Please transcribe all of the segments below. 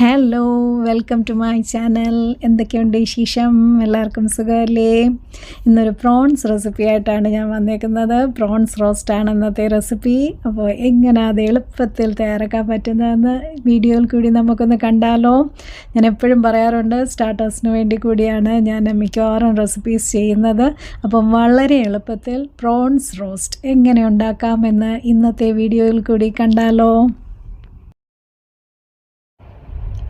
Hello welcome to my channel എന്തൊക്കെയുണ്ട് വിശേഷം? എല്ലാവർക്കും സുഖമല്ലേ? ഇന്നൊരു പ്രോൺസ് റെസിപ്പി ആയിട്ടാണ് ഞാൻ വന്നേക്കുന്നത്. പ്രോൺസ് റോസ്റ്റാണ് ഇന്നത്തെ റെസിപ്പി അപ്പോൾ എങ്ങനെ അത് എളുപ്പത്തിൽ തയ്യാറാക്കാൻ പറ്റുന്നതെന്ന് വീഡിയോയിൽ കൂടി നമുക്കൊന്ന് കണ്ടാലോ. ഞാൻ എപ്പോഴും പറയാറുണ്ട് സ്റ്റാർട്ടേഴ്സിന് വേണ്ടി കൂടിയാണ് ഞാൻ മിക്കവാറും റെസിപ്പീസ് ചെയ്യുന്നത്. അപ്പം വളരെ എളുപ്പത്തിൽ പ്രോൺസ് റോസ്റ്റ് എങ്ങനെ ഉണ്ടാക്കാമെന്ന് ഇന്നത്തെ വീഡിയോയിൽ കൂടി കണ്ടാലോ.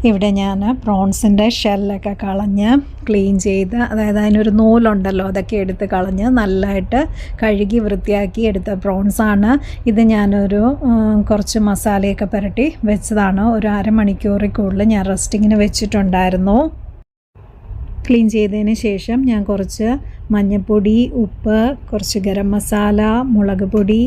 ഇവിടെ ഞാൻ പ്രോൺസിന്റെ ഷെല്ലൊക്കെ കളഞ്ഞ് ക്ലീൻ ചെയ്ത് അതായത് അതിനൊരു നൂലുണ്ടല്ലോ അതൊക്കെ എടുത്ത് കളഞ്ഞ് നല്ലതായിട്ട് കഴുകി വൃത്തിയാക്കി എടുത്ത പ്രോൺസാണ്. ഇത് ഞാനൊരു കുറച്ച് മസാലയൊക്കെ പുരട്ടി വെച്ചതാണ്. ഒരു അരമണിക്കൂറിൽ കൂടുതൽ ഞാൻ റെസ്റ്റിങ്ങിന് വെച്ചിട്ടുണ്ടായിരുന്നു. ക്ലീൻ ചെയ്തതിന് ശേഷം ഞാൻ കുറച്ച് മഞ്ഞൾപ്പൊടി ഉപ്പ് കുറച്ച് ഗരം മസാല മുളക് പൊടി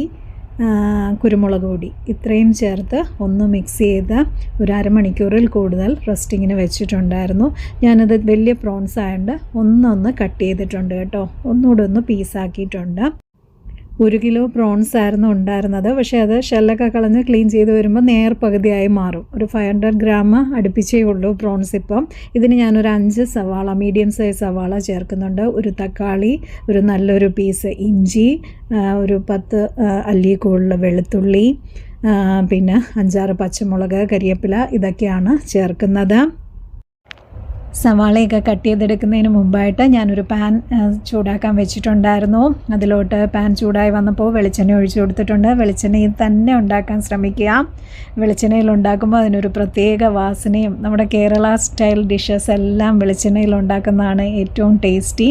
കുരുമുളക് പൊടി. ഇത്രയും ചേർത്ത് ഒന്ന് മിക്സ് ചെയ്ത് ഒരു അരമണിക്കൂറിൽ കൂടുതൽ റെസ്റ്റിങ്ങിന് വെച്ചിട്ടുണ്ടായിരുന്നു. ഞാനത് വലിയ പ്രോൺസ് ആയതുകൊണ്ട് ഒന്നൊന്ന് കട്ട് ചെയ്തിട്ടുണ്ട് കേട്ടോ. ഒന്നുകൂടെ ഒന്ന് പീസാക്കിയിട്ടുണ്ട് ഒരു കിലോ പ്രോൺസ് ആയിരുന്നു ഉണ്ടായിരുന്നത്. പക്ഷേ അത് ഷെല്ലൊക്കെ കളഞ്ഞ് ക്ലീൻ ചെയ്ത് വരുമ്പോൾ നേർ പകുതിയായി മാറും. ഒരു ഫൈവ് ഹൺഡ്രഡ് ഗ്രാം അടുപ്പിച്ചേ ഉള്ളൂ പ്രോൺസ് ഇപ്പം. ഇതിന് ഞാനൊരു അഞ്ച് സവാള മീഡിയം സൈസ് സവാള ചേർക്കുന്നുണ്ട്. ഒരു തക്കാളി ഒരു നല്ലൊരു പീസ് ഇഞ്ചി ഒരു പത്ത് അല്ലി കൂടുതൽ വെളുത്തുള്ളി പിന്നെ അഞ്ചാറ് പച്ചമുളക് കരിയേപ്പില ഇതൊക്കെയാണ് ചേർക്കുന്നത്. സവാളയൊക്കെ കട്ട് ചെയ്തെടുക്കുന്നതിന് മുമ്പായിട്ട് ഞാനൊരു പാൻ ചൂടാക്കാൻ വെച്ചിട്ടുണ്ടായിരുന്നു. അതിലോട്ട് പാൻ ചൂടായി വന്നപ്പോൾ വെളിച്ചെണ്ണ ഒഴിച്ചു കൊടുത്തിട്ടുണ്ട്. വെളിച്ചെണ്ണയിൽ തന്നെ ഉണ്ടാക്കാൻ ശ്രമിക്കുക. വെളിച്ചെണ്ണയിൽ ഉണ്ടാക്കുമ്പോൾ അതിനൊരു പ്രത്യേക വാസനയും നമ്മുടെ കേരള സ്റ്റൈൽ ഡിഷസ് എല്ലാം വെളിച്ചെണ്ണയിൽ ഉണ്ടാക്കുന്നതാണ് ഏറ്റവും ടേസ്റ്റി.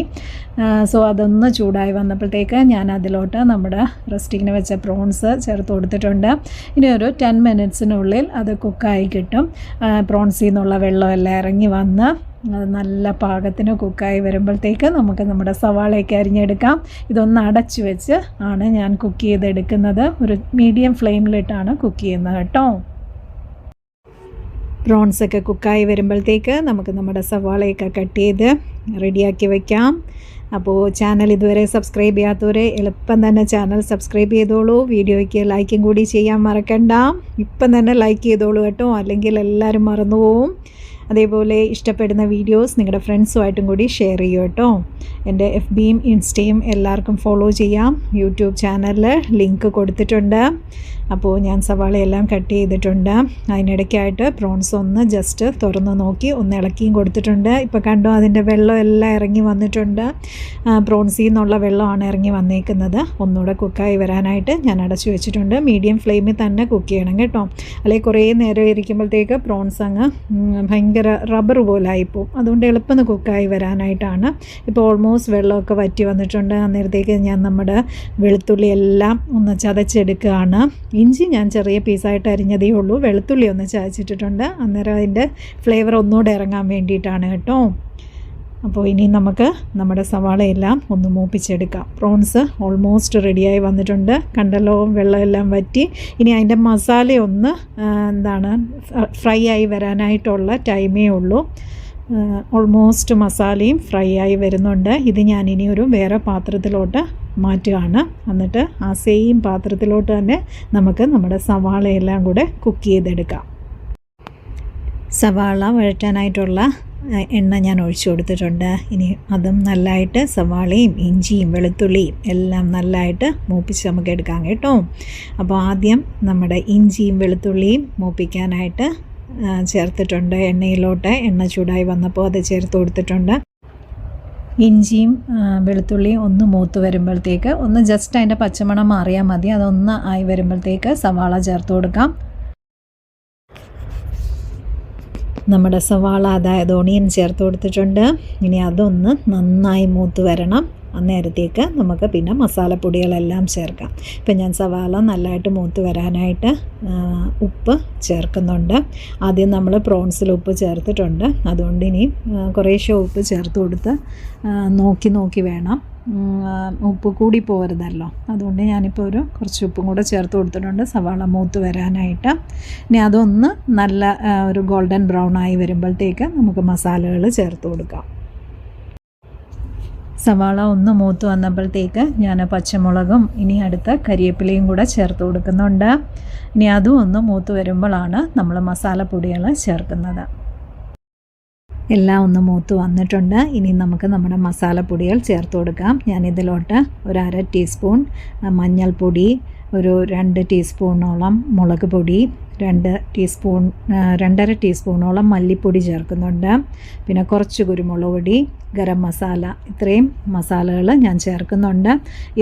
സോ അതൊന്ന് ചൂടായി വന്നപ്പോഴത്തേക്ക് ഞാൻ അതിലോട്ട് നമ്മുടെ റെസ്റ്റിങ്ങിന് വെച്ച പ്രോൺസ് ചേർത്ത് കൊടുത്തിട്ടുണ്ട്. ഇനി ഒരു ടെൻ മിനിറ്റ്സിനുള്ളിൽ അത് കുക്കായി കിട്ടും. പ്രോൺസിൽ നിന്നുള്ള വെള്ളമെല്ലാം ഇറങ്ങി വന്ന് അത് നല്ല പാകത്തിന് കുക്കായി വരുമ്പോഴത്തേക്ക് നമുക്ക് നമ്മുടെ സവാളയൊക്കെ അരിഞ്ഞെടുക്കാം. ഇതൊന്ന് അടച്ചു വെച്ച് ആണ് ഞാൻ കുക്ക് ചെയ്തെടുക്കുന്നത്. ഒരു മീഡിയം ഫ്ലെയിമിലിട്ടാണ് കുക്ക് ചെയ്യുന്നത് കേട്ടോ. പ്രോൺസൊക്കെ കുക്കായി വരുമ്പോഴത്തേക്ക് നമുക്ക് നമ്മുടെ സവാളയൊക്കെ കട്ട് ചെയ്ത് റെഡിയാക്കി വയ്ക്കാം അപ്പോൾ ചാനൽ ഇതുവരെ സബ്സ്ക്രൈബ് ചെയ്യാത്തവരെ എളുപ്പം തന്നെ ചാനൽ സബ്സ്ക്രൈബ് ചെയ്തോളൂ. വീഡിയോയ്ക്ക് ലൈക്കും കൂടി ചെയ്യാൻ മറക്കണ്ട. ഇപ്പം തന്നെ ലൈക്ക് ചെയ്തോളൂ കേട്ടോ. അല്ലെങ്കിൽ എല്ലാവരും മറന്നു പോവും അതേപോലെ ഇഷ്ടപ്പെടുന്ന വീഡിയോസ് നിങ്ങളുടെ ഫ്രണ്ട്സുമായിട്ടും കൂടി ഷെയർ ചെയ്യൂ കേട്ടോ. എന്റെ എഫ് ബിയും ഇൻസ്റ്റയും എല്ലാവർക്കും ഫോളോ ചെയ്യാം. യൂട്യൂബ് ചാനലിൽ ലിങ്ക് കൊടുത്തിട്ടുണ്ട്. അപ്പോൾ ഞാൻ സവാളയെല്ലാം കട്ട് ചെയ്തിട്ടുണ്ട്. അതിനിടയ്ക്കായിട്ട് പ്രോൺസ് ഒന്ന് ജസ്റ്റ് തുറന്ന് നോക്കി ഒന്ന് ഇളക്കിയും കൊടുത്തിട്ടുണ്ട്. ഇപ്പോൾ കണ്ടോ അതിന്റെ വെള്ളം എല്ലാം ഇറങ്ങി വന്നിട്ടുണ്ട്. പ്രോൺസിൽ നിന്നുള്ള വെള്ളമാണ് ഇറങ്ങി വന്നേക്കുന്നത്. ഒന്നുകൂടെ കുക്കായി വരാനായിട്ട് ഞാൻ അടച്ചു വെച്ചിട്ടുണ്ട്. മീഡിയം ഫ്ലെയിമിൽ തന്നെ കുക്ക് ചെയ്യണം കേട്ടോ. അല്ലെങ്കിൽ കുറേ നേരം ഇരിക്കുമ്പോഴത്തേക്ക് പ്രോൺസ് അങ്ങ് ഉം, ഭയങ്കര റബ്ബർ പോകും അതുകൊണ്ട് എളുപ്പം കുക്കായി വരാനായിട്ടാണ്. ഇപ്പോൾ ഓൾമോസ്റ്റ് വെള്ളമൊക്കെ വറ്റി വന്നിട്ടുണ്ട്. അന്നേരത്തേക്ക് ഞാൻ നമ്മുടെ വെളുത്തുള്ളി എല്ലാം ഒന്ന് ചതച്ചെടുക്കുകയാണ്. ഇഞ്ചി ഞാൻ ചെറിയ പീസായിട്ട് അരിഞ്ഞതേ ഉള്ളൂ. വെളുത്തുള്ളി ഒന്ന് ചതച്ചിട്ടിട്ടുണ്ട്. അന്നേരം അതിന്റെ ഫ്ലേവർ ഒന്നുകൂടെ ഇറങ്ങാൻ വേണ്ടിയിട്ടാണ് കേട്ടോ. അപ്പോൾ ഇനി നമുക്ക് നമ്മുടെ സവാളയെല്ലാം ഒന്ന് മൂപ്പിച്ചെടുക്കാം. പ്രോൺസ് ഓൾമോസ്റ്റ് റെഡിയായി വന്നിട്ടുണ്ട്. കണ്ടല്ലോ വെള്ളമെല്ലാം വറ്റി. ഇനി അതിന്റെ മസാല ഒന്ന് എന്താണ് ഫ്രൈ ആയി വരാനായിട്ടുള്ള ടൈമേ ഉള്ളൂ. ഓൾമോസ്റ്റ് മസാലയും ഫ്രൈ ആയി വരുന്നുണ്ട്. ഇത് ഞാൻ ഇനി ഒരു വേറെ പാത്രത്തിലോട്ട് മാറ്റുകയാണ്. എന്നിട്ട് ആ സെയിം പാത്രത്തിലോട്ട് തന്നെ നമുക്ക് നമ്മുടെ സവാളയെല്ലാം കൂടെ കുക്ക് ചെയ്തെടുക്കാം. സവാള വഴറ്റാനായിട്ടുള്ള എണ്ണ ഞാൻ ഒഴിച്ചു കൊടുത്തിട്ടുണ്ട്. ഇനി അതും നല്ലതായിട്ട് സവാളയും ഇഞ്ചിയും വെളുത്തുള്ളിയും എല്ലാം നല്ലതായിട്ട് മൂപ്പിച്ച് നമുക്ക് എടുക്കാം കേട്ടോ. അപ്പോൾ ആദ്യം നമ്മുടെ ഇഞ്ചിയും വെളുത്തുള്ളിയും മൂപ്പിക്കാനായിട്ട് ചേർത്തിട്ടുണ്ട് എണ്ണയിലോട്ട്. എണ്ണ ചൂടായി വന്നപ്പോൾ അത് ചേർത്ത് കൊടുത്തിട്ടുണ്ട്. ഇഞ്ചിയും വെളുത്തുള്ളിയും ഒന്ന് മൂത്ത് വരുമ്പോഴത്തേക്ക് ഒന്ന് ജസ്റ്റ് അതിന്റെ പച്ചമണം മാറിയാൽ മതി. അതൊന്ന് ആയി വരുമ്പോഴത്തേക്ക് സവാള ചേർത്ത് കൊടുക്കാം. നമ്മുടെ സവാള അതായത് ഓണിയൻ ചേർത്ത് കൊടുത്തിട്ടുണ്ട്. ഇനി അതൊന്ന് നന്നായി മൂത്ത് വരണം. അന്നേരത്തേക്ക് നമുക്ക് പിന്നെ മസാലപ്പൊടികളെല്ലാം ചേർക്കാം. ഇപ്പം ഞാൻ സവാള നല്ലതായിട്ട് മൂത്ത് വരാനായിട്ട് ഉപ്പ് ചേർക്കുന്നുണ്ട്. ആദ്യം നമ്മൾ പ്രോൺസിൽ ഉപ്പ് ചേർത്തിട്ടുണ്ട്. അതുകൊണ്ട് ഇനി കുറേശ്ശെ ഉപ്പ് ചേർത്ത് കൊടുത്ത് നോക്കി നോക്കി വേണം. ഉപ്പ് കൂടി പോകരുതല്ലോ അതുകൊണ്ട് ഞാനിപ്പോൾ ഒരു കുറച്ച് ഉപ്പും കൂടെ ചേർത്ത് കൊടുത്തിട്ടുണ്ട് സവാള മൂത്ത് വരാനായിട്ട്. ഇനി അതൊന്ന് നല്ല ഒരു ഗോൾഡൻ ബ്രൗൺ ആയി വരുമ്പോഴത്തേക്ക് നമുക്ക് മസാലകൾ ചേർത്ത് കൊടുക്കാം. സവാള ഒന്ന് മൂത്ത് വന്നപ്പോഴത്തേക്ക് ഞാൻ പച്ചമുളകും ഇനി അടുത്ത കരിയേപ്പിലയും കൂടെ ചേർത്ത് കൊടുക്കുന്നുണ്ട്. ഇനി അതും ഒന്ന് മൂത്ത് വരുമ്പോഴാണ് നമ്മൾ മസാലപ്പൊടികൾ ചേർക്കുന്നത്. എല്ലാം ഒന്ന് മൂത്ത് വന്നിട്ടുണ്ട്. ഇനി നമുക്ക് നമ്മുടെ മസാലപ്പൊടികൾ ചേർത്ത് കൊടുക്കാം. ഞാനിതിലോട്ട് ഒരു അര ടീസ്പൂൺ മഞ്ഞൾപ്പൊടി ഒരു രണ്ട് ടീസ്പൂണോളം മുളക് പൊടി രണ്ട് ടീസ്പൂൺ രണ്ടര ടീസ്പൂണോളം മല്ലിപ്പൊടി ചേർക്കുന്നുണ്ട്. പിന്നെ കുറച്ച് കുരുമുളക് പൊടി ഗരം മസാല ഇത്രയും മസാലകൾ ഞാൻ ചേർക്കുന്നുണ്ട്.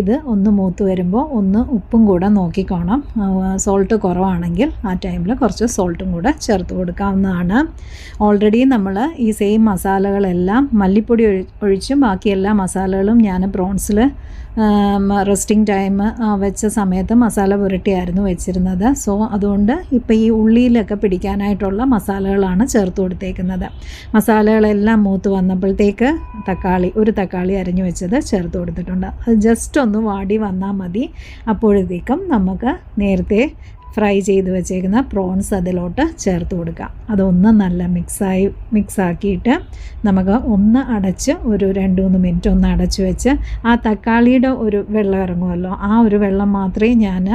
ഇത് ഒന്ന് മൂത്ത് വരുമ്പോൾ ഒന്ന് ഉപ്പും കൂടെ നോക്കിക്കോണം. സോൾട്ട് കുറവാണെങ്കിൽ ആ ടൈമിൽ കുറച്ച് സോൾട്ടും കൂടെ ചേർത്ത് കൊടുക്കാവുന്നതാണ്. ഓൾറെഡി നമ്മൾ ഈ സെയിം മസാലകളെല്ലാം മല്ലിപ്പൊടി ഒഴിച്ച് ബാക്കി എല്ലാ മസാലകളും ഞാൻ പ്രോൺസിൽ റെസ്റ്റിംഗ് ടൈം വെച്ച സമയത്ത് മസാല പുരട്ടിയായിരുന്നു വെച്ചിരുന്നത്. സോ അതുകൊണ്ട് ഇപ്പോൾ ഈ ഉള്ളിയിലൊക്കെ പിടിക്കാനായിട്ടുള്ള മസാലകളാണ് ചേർത്ത് കൊടുത്തേക്കുന്നത്. മസാലകളെല്ലാം മൂത്ത് വന്നപ്പോഴത്തേക്ക് തക്കാളി ഒരു തക്കാളി അരിഞ്ഞു വെച്ചത് ചേർത്ത് കൊടുത്തിട്ടുണ്ട്. അത് ജസ്റ്റ് ഒന്ന് വാടി വന്നാൽ മതി. അപ്പോഴത്തേക്കും നമുക്ക് നേരത്തെ ഫ്രൈ ചെയ്ത് വെച്ചേക്കുന്ന പ്രോൺസ് അതിലോട്ട് ചേർത്ത് കൊടുക്കുക അതൊന്ന് നല്ല മിക്സായി മിക്സാക്കിയിട്ട് നമുക്ക് ഒന്ന് അടച്ച് ഒരു രണ്ട് മൂന്ന് മിനിറ്റ് ഒന്ന് അടച്ച് വെച്ച് ആ തക്കാളിയുടെ ഒരു വെള്ളം ഇറങ്ങുമല്ലോ ആ ഒരു വെള്ളം മാത്രമേ ഞാൻ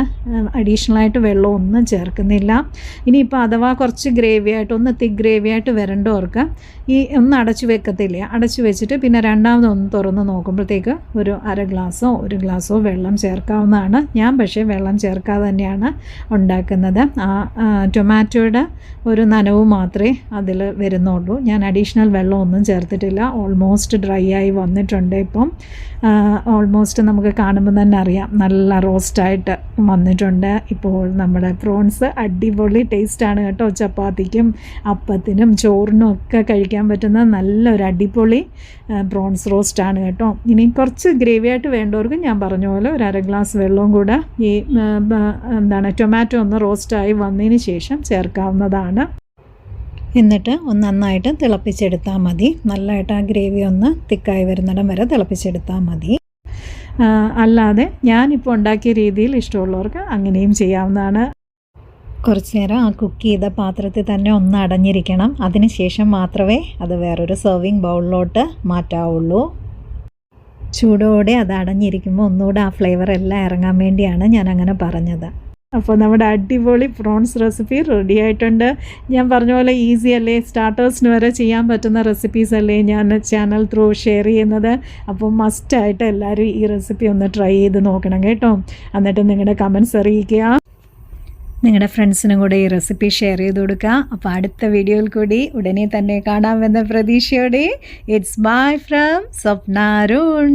അഡീഷണലായിട്ട് വെള്ളം ഒന്നും ചേർക്കുന്നില്ല. ഇനിയിപ്പോൾ അഥവാ കുറച്ച് ഗ്രേവി ആയിട്ട് ഒന്ന് തിക് ഗ്രേവി ആയിട്ട് വരേണ്ടവർക്ക് ഈ ഒന്ന് അടച്ച് വെക്കത്തില്ലേ അടച്ച് വെച്ചിട്ട് പിന്നെ രണ്ടാമതൊന്ന് തുറന്ന് നോക്കുമ്പോഴത്തേക്ക് ഒരു അര ഗ്ലാസ്സോ ഒരു ഗ്ലാസ്സോ വെള്ളം ചേർക്കാവുന്നതാണ്. ഞാൻ പക്ഷേ വെള്ളം ചേർക്കാതെ തന്നെയാണ് ഉണ്ടാക്കുന്നത്. ആ ടൊമാറ്റോയുടെ ഒരു നനവ് മാത്രമേ അതിൽ വരുന്നുള്ളൂ. ഞാൻ അഡീഷണൽ വെള്ളമൊന്നും ചേർത്തിട്ടില്ല. ഓൾമോസ്റ്റ് ഡ്രൈ ആയി വന്നിട്ടുണ്ട് ഇപ്പം. ഓൾമോസ്റ്റ് നമുക്ക് കാണുമ്പോൾ തന്നെ അറിയാം. നല്ല റോസ്റ്റായിട്ട് വന്നിട്ടുണ്ട്. ഇപ്പോൾ നമ്മുടെ പ്രോൺസ് അടിപൊളി ടേസ്റ്റാണ് കേട്ടോ. ചപ്പാത്തിക്കും അപ്പത്തിനും ചോറിനും ഒക്കെ കഴിക്കാൻ പറ്റുന്ന നല്ലൊരു അടിപൊളി പ്രോൺസ് റോസ്റ്റാണ് കേട്ടോ. ഇനി കുറച്ച് ഗ്രേവി ആയിട്ട് വേണ്ടവർക്ക് ഞാൻ പറഞ്ഞ പോലെ ഒരു അര ഗ്ലാസ് വെള്ളവും കൂടെ ഈ എന്താണ് ടൊമാറ്റോ ഒന്ന് റോസ്റ്റായി വന്നതിന് ശേഷം ചേർക്കാവുന്നതാണ്. എന്നിട്ട് ഒന്ന് നന്നായിട്ട് തിളപ്പിച്ചെടുത്താൽ മതി. നല്ലതായിട്ട് ആ ഗ്രേവി ഒന്ന് തിക്കായി വരുന്നിടം വരെ തിളപ്പിച്ചെടുത്താൽ മതി. അല്ലാതെ ഞാനിപ്പോൾ ഉണ്ടാക്കിയ രീതിയിൽ ഇഷ്ടമുള്ളവർക്ക് അങ്ങനെയും ചെയ്യാവുന്നതാണ്. കുറച്ച് നേരം ആ കുക്ക് ചെയ്ത പാത്രത്തിൽ തന്നെ ഒന്ന് അടഞ്ഞിരിക്കണം. അതിനുശേഷം മാത്രമേ അത് വേറൊരു സെർവിങ് ബൗളിലോട്ട് മാറ്റാവുള്ളൂ. ചൂടോടെ അത് അടഞ്ഞിരിക്കുമ്പോൾ ഒന്നുകൂടെ ആ ഫ്ലേവർ എല്ലാം ഇറങ്ങാൻ വേണ്ടിയാണ് ഞാൻ അങ്ങനെ പറഞ്ഞത്. അപ്പോൾ നമ്മുടെ അടിപൊളി പ്രോൺസ് റെസിപ്പി റെഡി ആയിട്ടുണ്ട്. ഞാൻ പറഞ്ഞ പോലെ ഈസി അല്ലേ? സ്റ്റാർട്ടേഴ്സിന് വരെ ചെയ്യാൻ പറ്റുന്ന റെസിപ്പീസ് അല്ലേ ഞാൻ ചാനൽ ത്രൂ ഷെയർ ചെയ്യുന്നത്. അപ്പോൾ മസ്റ്റായിട്ട് എല്ലാവരും ഈ റെസിപ്പി ഒന്ന് ട്രൈ ചെയ്ത് നോക്കണം കേട്ടോ. എന്നിട്ട് നിങ്ങളുടെ കമൻസ് അറിയിക്കുക. നിങ്ങളുടെ ഫ്രണ്ട്സിനും കൂടെ ഈ റെസിപ്പി ഷെയർ ചെയ്ത് കൊടുക്കുക. അപ്പോൾ അടുത്ത വീഡിയോയിൽ കൂടി ഉടനെ തന്നെ കാണാമെന്ന പ്രതീക്ഷയോടെ. It's bye from സ്വപ്നാരുൺ